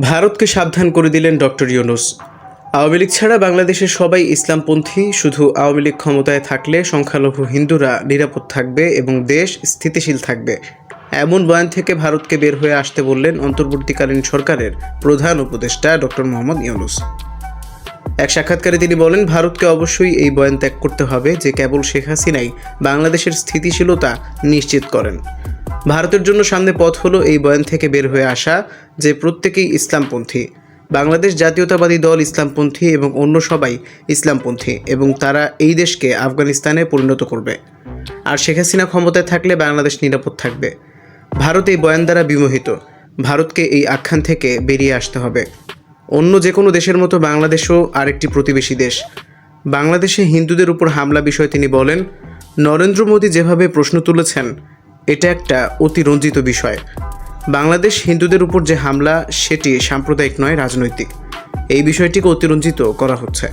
ভারতকে সাবধান করে দিলেন ডক্টর ইউনুস। আওয়ামী লীগ ছাড়া বাংলাদেশের সবাই ইসলামপন্থী, শুধু আওয়ামী লীগ ক্ষমতায় থাকলে সংখ্যালঘু হিন্দুরা নিরাপদ থাকবে এবং দেশ স্থিতিশীল থাকবে। এমন বয়ান থেকে ভারতকে বের হয়ে আসতে বললেন অন্তর্বর্তীকালীন সরকারের প্রধান উপদেষ্টা ডক্টর মোহাম্মদ ইউনুস। এক সাক্ষাৎকারে তিনি বলেন, ভারতকে অবশ্যই এই বয়ান ত্যাগ করতে হবে যে কেবল শেখ হাসিনাই বাংলাদেশের স্থিতিশীলতা নিশ্চিত করেন। ভারতের জন্য সামনে পথ হলো এই বয়ান থেকে বের হয়ে আসা যে প্রত্যেকেই ইসলামপন্থী। বাংলাদেশ জাতীয়তাবাদী দল ইসলামপন্থী এবং অন্য সবাই ইসলামপন্থী এবং তারা এই দেশকে আফগানিস্তানে পরিণত করবে। আর শেখ হাসিনা ক্ষমতায় থাকলে বাংলাদেশ নিরাপদ থাকবে। ভারত এই বয়ান দ্বারা বিমোহিত। ভারতকে এই আখ্যান থেকে বেরিয়ে আসতে হবে। অন্য যে কোনো দেশের মতো বাংলাদেশও আরেকটি প্রতিবেশী দেশ। বাংলাদেশে হিন্দুদের উপর হামলা বিষয়ে তিনি বলেন, নরেন্দ্র মোদী যেভাবে প্রশ্ন তুলেছেন এটা একটা অতিরঞ্জিত বিষয়। বাংলাদেশ হিন্দুদের উপর যে হামলা, সেটি সাম্প্রদায়িক নয়, রাজনৈতিক। এই বিষয়টিকে অতিরঞ্জিত করা হচ্ছে।